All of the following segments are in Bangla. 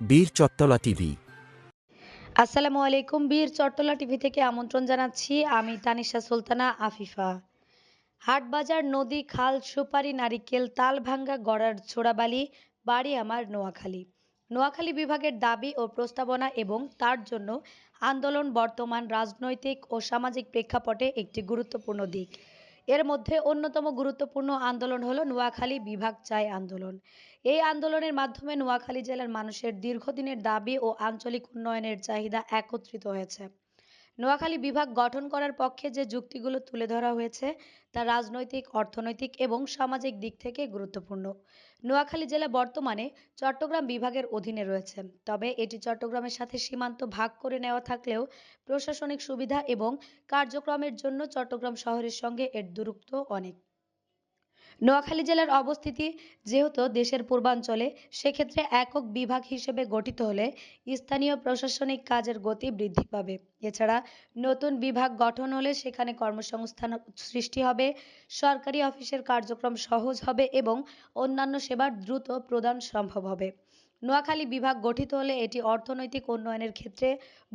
বীর চত্তলা টিভি। আসসালামু আলাইকুম, বীর চট্টলা টিভি থেকে আমন্ত্রণ জানাচ্ছি। আমি তানিশা সুলতানা, আফিফা। হাটবাজার, নদী, খাল, সুপারি, নারিকেল, তাল ভাঙ্গা, গড়ার ছোড়াবালি বাড়ি আমার নোয়াখালী। নোয়াখালী বিভাগের দাবি ও প্রস্তাবনা এবং তার জন্য আন্দোলন বর্তমান রাজনৈতিক ও সামাজিক প্রেক্ষাপটে একটি গুরুত্বপূর্ণ দিক। এর মধ্যে অন্যতম গুরুত্বপূর্ণ আন্দোলন হলো নোয়াখালী বিভাগ চাই আন্দোলন। এই আন্দোলনের মাধ্যমে নোয়াখালী জেলার মানুষের দীর্ঘদিনের দাবি ও আঞ্চলিক উন্নয়নের চাহিদা একত্রিত হয়েছে। নোয়াখালী বিভাগ গঠন করার পক্ষে যে যুক্তিগুলো তুলে ধরা হয়েছে, তা রাজনৈতিক, অর্থনৈতিক এবং সামাজিক দিক থেকে গুরুত্বপূর্ণ। নোয়াখালী জেলা বর্তমানে চট্টগ্রাম বিভাগের অধীনে রয়েছে। তবে এটি চট্টগ্রামের সাথে সীমান্ত ভাগ করে নেওয়া থাকলেও প্রশাসনিক সুবিধা এবং কার্যক্রমের জন্য চট্টগ্রাম শহরের সঙ্গে এর দূরত্ব অনেক। নোয়াখালী জেলার অবস্থিতি যেহেতু দেশের পূর্বাঞ্চলে, সেক্ষেত্রে একক বিভাগ হিসেবে গঠিত হলে স্থানীয় প্রশাসনিক কাজের গতি বৃদ্ধি পাবে। এছাড়া নতুন বিভাগ গঠন হলে সেখানে কর্মসংস্থান সৃষ্টি হবে, সরকারি অফিসের কার্যক্রম সহজ হবে এবং অন্যান্য সেবার দ্রুত প্রদান সম্ভব হবে। নোয়াখালী বিভাগ গঠিত হলে এটি অর্থনৈতিক উন্নয়নের ক্ষেত্রে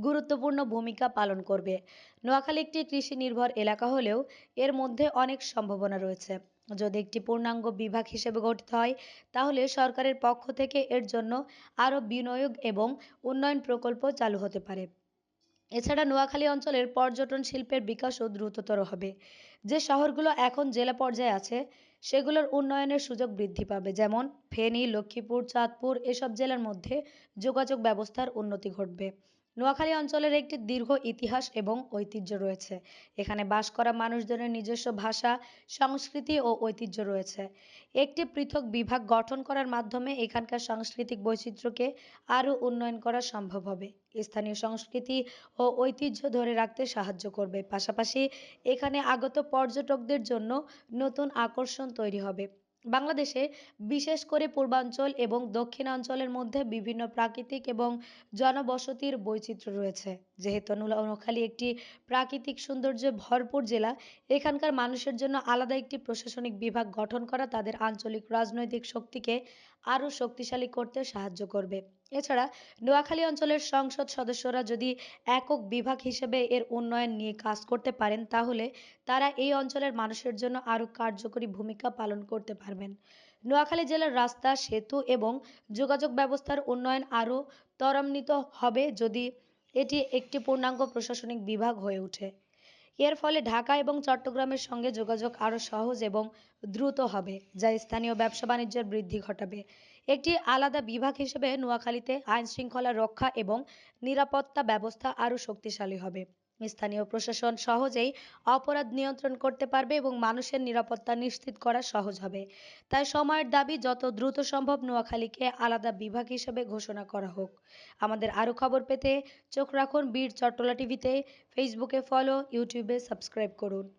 গুরুত্বপূর্ণ ভূমিকা পালন করবে। নোয়াখালী একটি কৃষি নির্ভর এলাকা হলেও এর মধ্যে অনেক সম্ভাবনা রয়েছে। যদি একটি পূর্ণাঙ্গ বিভাগ হিসেবে গঠিত হয়, তাহলে সরকারের পক্ষ থেকে এর জন্য আরও বিনিয়োগ এবং উন্নয়ন প্রকল্প চালু হতে পারে। এছাড়া নোয়াখালী অঞ্চলের পর্যটন শিল্পের বিকাশও দ্রুততর হবে। যে শহরগুলো এখন জেলা পর্যায়ে আছে, সেগুলোর উন্নয়নের সুযোগ বৃদ্ধি পাবে, যেমন ফেনী, লক্ষ্মীপুর, চাঁদপুর, এসব জেলার মধ্যে যোগাযোগ ব্যবস্থার উন্নতি ঘটবে। নোয়াখালী অঞ্চলের একটি দীর্ঘ ইতিহাস এবং ঐতিহ্য রয়েছে। এখানে বাস করা মানুষজনের নিজস্ব ভাষা, সংস্কৃতি ও ঐতিহ্য রয়েছে। একটি পৃথক বিভাগ গঠন করার মাধ্যমে এখানকার সাংস্কৃতিক বৈচিত্র্যকে আরও উন্নয়ন করা সম্ভব হবে। স্থানীয় সংস্কৃতি ও ঐতিহ্য ধরে রাখতে সাহায্য করবে। পাশাপাশি এখানে আগত পর্যটকদের জন্য নতুন আকর্ষণ তৈরি হবে। বাংলাদেশে বিশেষ করে পূর্বাঞ্চল এবং দক্ষিণাঞ্চলের মধ্যে বিভিন্ন প্রাকৃতিক এবং জনবসতির বৈচিত্র্য রয়েছে। যেহেতু নোয়াখালী একটি প্রাকৃতিক সৌন্দর্যে ভরপুর জেলা, এখানকার মানুষের জন্য আলাদা একটি প্রশাসনিক বিভাগ গঠন করা তাদের আঞ্চলিক রাজনৈতিক শক্তিকে আরও শক্তিশালী করতে সাহায্য করবে। এছাড়া নোয়াখালী অঞ্চলের সংসদ সদস্যরা যদি একক বিভাগ হিসেবে এর উন্নয়ন নিয়ে কাজ করতে পারেন, তাহলে তারা এই অঞ্চলের মানুষের জন্য আরও কার্যকরী ভূমিকা পালন করতে পারবেন। নোয়াখালী জেলার রাস্তা, সেতু এবং যোগাযোগ ব্যবস্থার উন্নয়ন আরও ত্বরান্বিত হবে যদি এটি একটি পূর্ণাঙ্গ প্রশাসনিক বিভাগ হয়ে ওঠে। এর ফলে ঢাকা এবং চট্টগ্রামের সঙ্গে যোগাযোগ আরও সহজ এবং দ্রুত হবে, যা স্থানীয় ব্যবসা বাণিজ্যের বৃদ্ধি ঘটাবে। একটি আলাদা বিভাগ হিসেবে নোয়াখালীতে আইন শৃঙ্খলা রক্ষা এবং নিরাপত্তা ব্যবস্থা আরও শক্তিশালী হবে। স্থানীয় প্রশাসন সহজেই অপরাধ নিয়ন্ত্রণ করতে পারবে এবং মানুষের নিরাপত্তা নিশ্চিত করা সহজ হবে। তাই সময়ের দাবি যত দ্রুত সম্ভব নোয়াখালীকে আলাদা বিভাগ হিসেবে ঘোষণা করা হোক। আমাদের আরও খবর পেতে চোখ রাখুন বীর চট্টলা টিভিতে। ফেসবুকে ফলো, ইউটিউবে সাবস্ক্রাইব করুন।